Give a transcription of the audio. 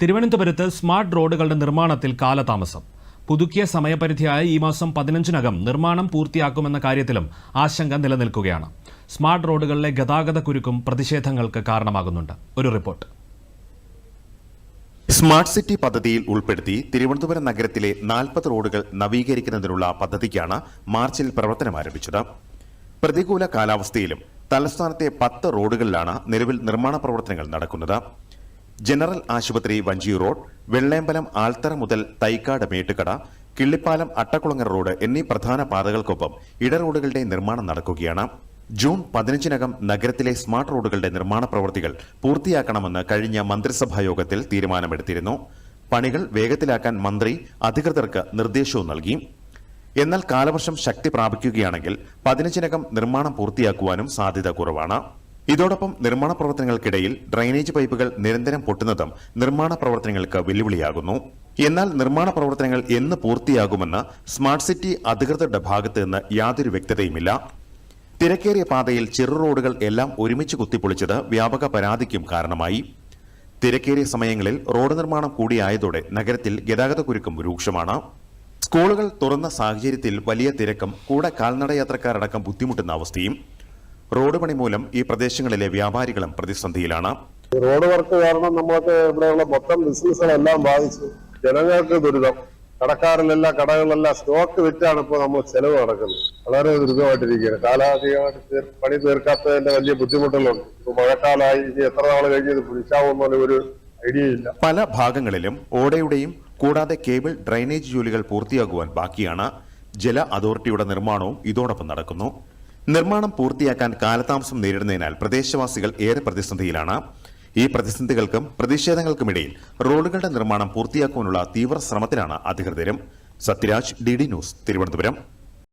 തിരുവനന്തപുരത്ത് സ്മാർട്ട് റോഡുകളുടെ നിർമ്മാണത്തിൽ കാലതാമസം. പുതുക്കിയ സമയപരിധിയായ ഈ മാസം പതിനഞ്ചിനകം നിർമ്മാണം പൂർത്തിയാക്കുമെന്ന കാര്യത്തിലും ആശങ്ക നിലനിൽക്കുകയാണ്. സ്മാർട്ട് റോഡുകളിലെ ഗതാഗത കുരുക്കും പ്രതിഷേധങ്ങൾക്ക് കാരണമാകുന്നുണ്ട്. ഒരു റിപ്പോർട്ട്. സ്മാർട്ട് സിറ്റി പദ്ധതിയിൽ ഉൾപ്പെടുത്തി തിരുവനന്തപുരം നഗരത്തിലെ നാൽപ്പത് റോഡുകൾ നവീകരിക്കുന്നതിനുള്ള പദ്ധതിക്കാണ് മാർച്ചിൽ പ്രവർത്തനം ആരംഭിച്ചത്. പ്രതികൂല കാലാവസ്ഥയിലും തലസ്ഥാനത്തെ പത്ത് റോഡുകളിലാണ് നിലവിൽ നിർമ്മാണ പ്രവർത്തനങ്ങൾ നടക്കുന്നത്. ജനറൽ ആശുപത്രി വഞ്ചി റോഡ് വെള്ളേമ്പലം ആൽത്തറ മുതൽ തൈക്കാട് മേട്ടുകട കിള്ളിപ്പാലം അട്ടക്കുളങ്ങര റോഡ് എന്നീ പ്രധാന പാതകൾക്കൊപ്പം ഇടറോഡുകളുടെ നിർമ്മാണം നടക്കുകയാണ്. ജൂൺ പതിനഞ്ചിനകം നഗരത്തിലെ സ്മാർട്ട് റോഡുകളുടെ നിർമ്മാണ പ്രവൃത്തികൾ പൂർത്തിയാക്കണമെന്ന് കഴിഞ്ഞ മന്ത്രിസഭാ യോഗത്തിൽ തീരുമാനമെടുത്തിരുന്നു. പണികൾ വേഗത്തിലാക്കാൻ മന്ത്രി അധികൃതർക്ക് നിർദ്ദേശവും നൽകി. എന്നാൽ കാലവർഷം ശക്തി പ്രാപിക്കുകയാണെങ്കിൽ പതിനഞ്ചിനകം നിർമ്മാണം പൂർത്തിയാക്കുവാനും സാധ്യത കുറവാണ്. ഇതോടൊപ്പം നിർമ്മാണ പ്രവർത്തനങ്ങൾക്കിടയിൽ ഡ്രൈനേജ് പൈപ്പുകൾ നിരന്തരം പൊട്ടുന്നതും നിർമ്മാണ പ്രവർത്തനങ്ങൾക്ക് വെല്ലുവിളിയാകുന്നു. എന്നാൽ നിർമ്മാണ പ്രവർത്തനങ്ങൾ എന്ന് പൂർത്തിയാകുമെന്ന് സ്മാർട്ട് സിറ്റി അധികൃതരുടെ ഭാഗത്ത് നിന്ന് യാതൊരു വ്യക്തതയുമില്ല. തിരക്കേറിയ പാതയിൽ ചെറു റോഡുകൾ എല്ലാം ഒരുമിച്ച് കുത്തിപ്പൊളിച്ചത് വ്യാപക പരാതിക്കും കാരണമായി. തിരക്കേറിയ സമയങ്ങളിൽ റോഡ് നിർമ്മാണം കൂടിയായതോടെ നഗരത്തിൽ ഗതാഗതക്കുരുക്കും രൂക്ഷമാണ്. സ്കൂളുകൾ തുറന്ന സാഹചര്യത്തിൽ വലിയ തിരക്കും കൂടെ കാൽനടയാത്രക്കാരടക്കം ബുദ്ധിമുട്ടുന്ന അവസ്ഥയും റോഡ് പണി മൂലം ഈ പ്രദേശങ്ങളിലെ വ്യാപാരികളും പ്രതിസന്ധിയിലാണ്. റോഡ് വർക്ക് കാരണം നമ്മൾക്ക് ഇവിടെയുള്ള മൊത്തം ബിസിനസ്സുകളെല്ലാം ബാധിച്ചു ജനങ്ങൾക്ക് ദുരിതം. കടക്കാരിലെല്ലാം കടകളിലെല്ലാം സ്റ്റോക്ക് വിറ്റാണ് ഇപ്പോൾ നമ്മൾ ചെലവ് നടക്കുന്നത്. വളരെ ദുരിതമായിട്ടിരിക്കുകയാണ്. കാലാധികമായിട്ട് പണി തീർക്കാത്തതിന്റെ വലിയ ബുദ്ധിമുട്ടുകളുണ്ട്. ഇപ്പൊ മഴക്കാലമായി ഇനി എത്ര നാൾ കഴിഞ്ഞ് ഇത് പിടിച്ചാവുന്ന ഒരു ഐഡിയ ഇല്ല. പല ഭാഗങ്ങളിലും ഓടയുടെയും കൂടാതെ കേബിൾ ഡ്രൈനേജ് ജോലികൾ പൂർത്തിയാകുവാൻ ബാക്കിയാണ്. ജല അതോറിറ്റിയുടെ നിർമ്മാണവും ഇതോടൊപ്പം നടക്കുന്നു. നിർമ്മാണം പൂർത്തിയാക്കാൻ കാലതാമസം നേരിടുന്നതിനാൽ പ്രദേശവാസികൾ ഏറെ പ്രതിസന്ധിയിലാണ്. ഈ പ്രതിസന്ധികൾക്കും പ്രതിഷേധങ്ങൾക്കുമിടയിൽ റോഡുകളുടെ നിർമ്മാണം പൂർത്തിയാക്കുവാനുള്ള തീവ്ര ശ്രമത്തിലാണ് അധികൃതരും. Sathyaraj D news Thiruvananthapuram.